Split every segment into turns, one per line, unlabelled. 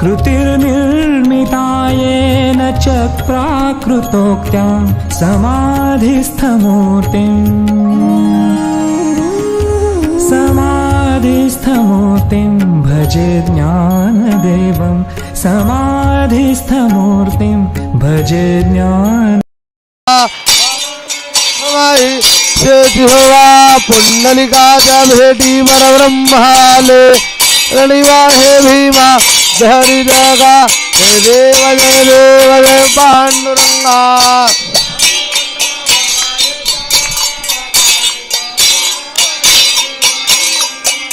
कृतिर्निर्मितायेन च प्राकृतोक्त्या समाधिस्थमूर्तिम्। समाधिस्थमूर्तिं भजे ज्ञानदेवं समाधिस्थमूर्तिं भजे ज्ञान
माई भेटी परब्रह्माले रणिवा हे भीमा धरी जगा हे देव जय देव जय पांडुरंगा.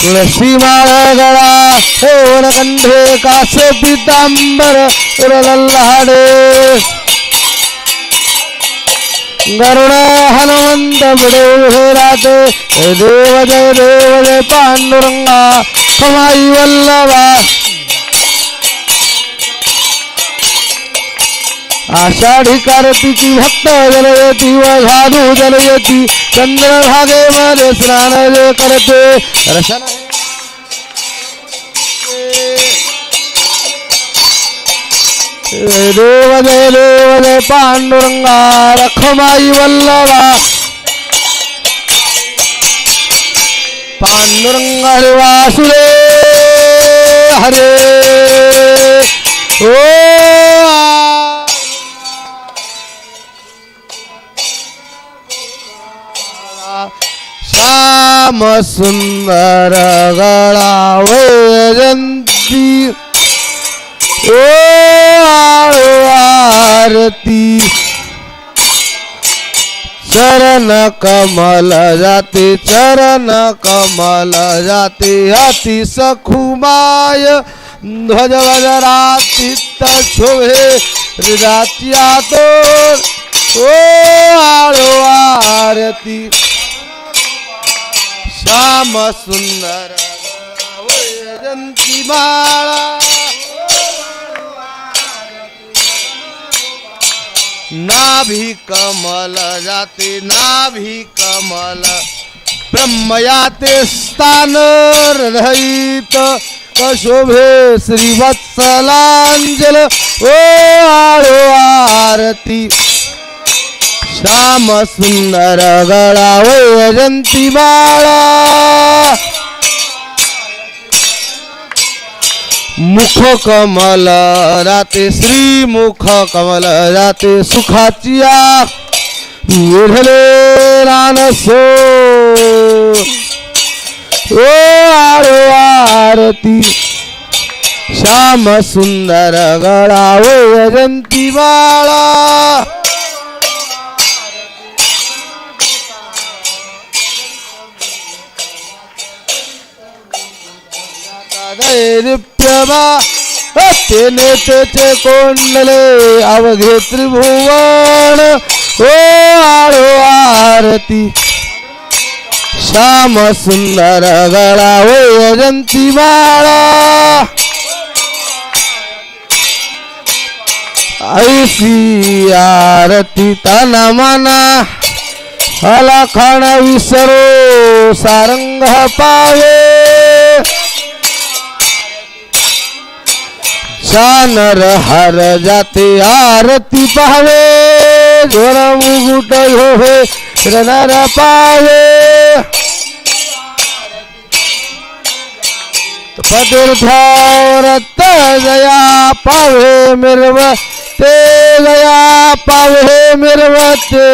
तुळशी माळगळा हे कंठे कास पितांबर उरलल्लाडे गरुड हनुमंत बुडे राहते जय देव जय देव जय पांडुरंगा. कमाई वल्लवा आषाढी कार्तिकी भक्त जलयती व साधू जलयती चंद्र भागे मध्ये स्नान जे करते। रशन देव जय देव जय पांडुरंगा रखमाई वल्लवा पांडुरंग हरे वासुदेव हरे। ओ श्याम सुंदर गळा वैजंती ओ आरती। चरण कमल जाते चरण कमल जाते अति सखुमाय ध्वज वजरातीत शोभे हृदाच्या तो ओ आळो आरती। श्याम सुंदर जंती माळा। नाभी कमल जाते नाभी कमल। ब्रह्मयाते स्थान रहित। कशोभे श्रीवत्सलांजल। ओ आरो आरती। श्याम सुंदर गळा वैजंती बाळा। मुख कमल राते श्री मुख कमल राते सुखाचिया विढले रानसो। ओ आरो आरती श्याम सुंदर गळा यजंती बाळा। दैर्यमा तेने तेथे कोंडले अवघे त्रिभुवन ओ आरो आरती. श्याम सुंदर गळा वैजंती बाळा ऐसी आरती तन मना अलखण विसरो सारंग पावे. शानर हर जाते आरती पावे जोर मुकुट होवे रनर पावे पदुर्भावरत जया पावे मिरव ते जया पावे मिरवते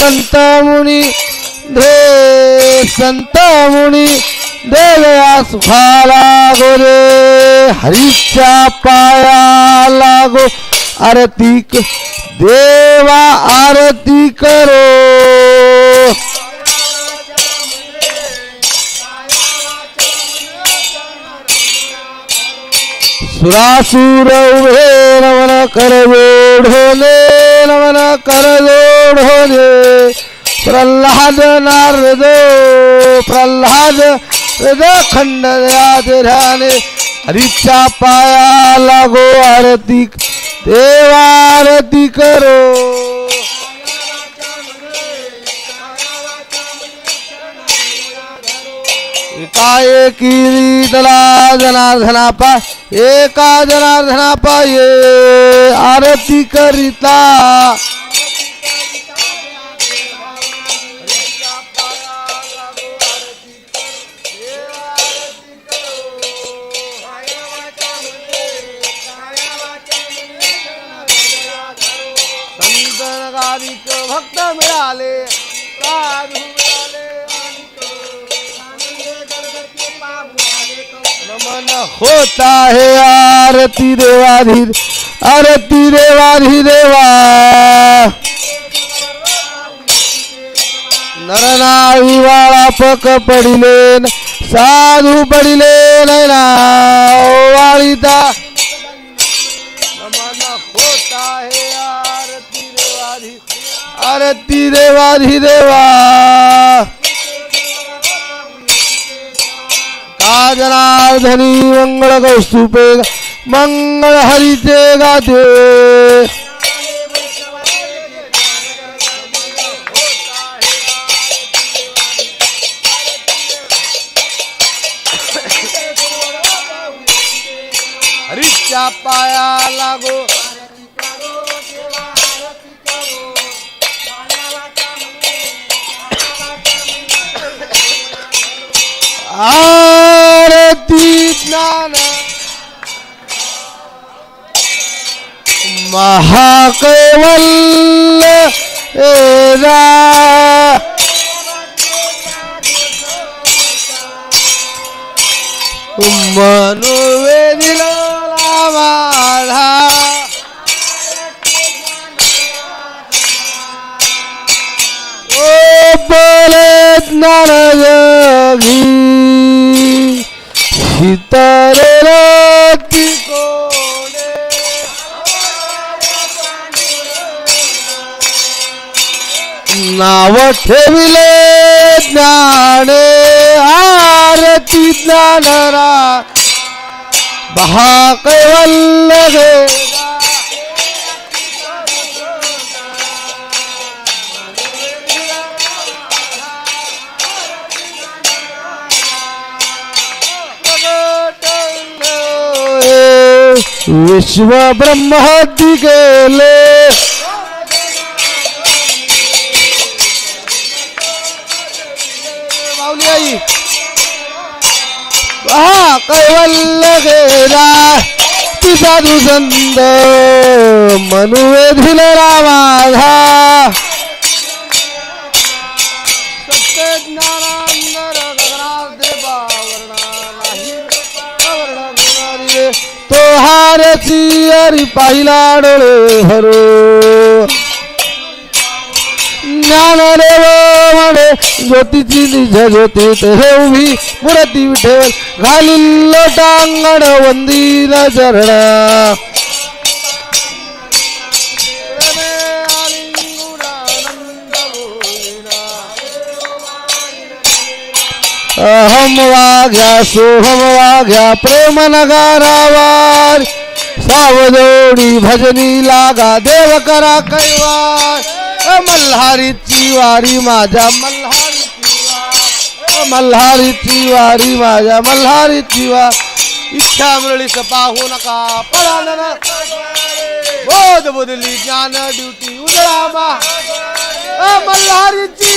संत मुनी धे संत मुनी देवया सुखाला गोरे हरीच्या पाया लागो आरती देवा आरती करो. सुरासुर उभे नमन कर जोडोने नमन कर जोडोने प्रल्हाद नारदो प्रल्हाद खंड ध्याने हरीच्या पाया लागो आरती देवारती करो. एकाएकी दला जनार्धना पा एका जनार्धना पाये आरती करिता. संतनगारिक भक्त मिळाले साधू मिळाले नमन होता है आरती देवाधी आरती देवाधी देवा। नरनाळी वाळा पक पडिले न, साधू पडिले नैना वाळीता नमन होता है अरे तीरे देवा देवा। काजनाधनी मंगल कौस्तुपे मंगल हरिते गाते। हरिचा पाया लागो। आरती ज्ञान महाकैवल्य एरा मनोवेदिला माझा ओ बोले ज्ञान योगी कोणे नाव ठेविले ज्ञाने आरती ज्ञानरा महाकैवल्य गेला विश्व ब्रह्म दिगेले वहा कैवल्य गेला तिचा दुसंद मनुवे दिल रामाधा। सत्य ഭാരതീയരി പൈലാടോളെ ഹരോ. ജ്ഞാനരെ മടേ ജ്യോതിച്ചി നിജ ജ്യോതി തെഹി മുരത്തി വിട്ടേവൽ ಗಾಲಿಲ್ಲೋ ಟಾಂಗಣ ಒಂದಿನ अहम वाघ्या सोहम वाघ्या प्रेम नगारावार सावजोडी भजनी लागा देव करा कैवार मल्हारीची वारी माझ्या मल्हारीची मल्हारीची वारी माझ्या मल्हारीची वार. इच्छा मिळलीस पाहू नका पळालं बोध बुदली ज्ञान ड्युटी उदळा मल्हारीची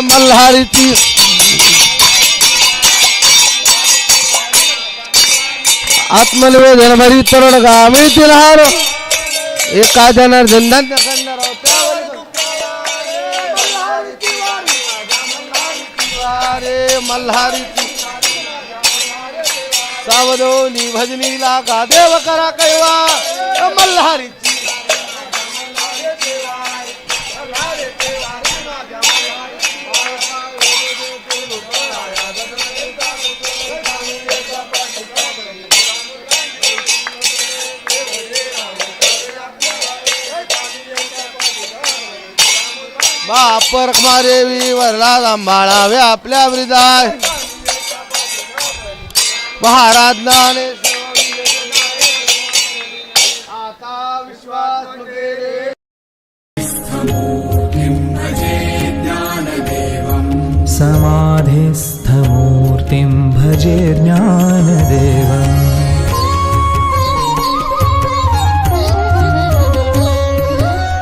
मल्हारीची. आत्मनिवेदन भरी तरुण गामीतील हार. एका जनार्दन मल्हारी सावधोनी भजनीला का देव करा कैवा. मल्हारी बापर मारेवी वरला सांभाळावे आपल्या वृदाय. महाराज नाणे आता विश्वास
समाधिस्थमूर्तिं भजे ज्ञानदेवम्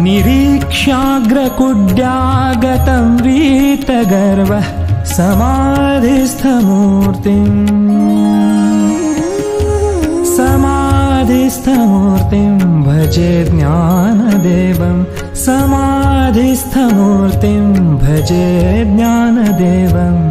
निरीक्ष्याग्रकुड्यागतं वीतगर्वः समाधिस्थमूर्तिम्। समाधिस्थमूर्तिं भजे ज्ञानदेवं समाधिस्थमूर्तिं भजे ज्ञानदेवम्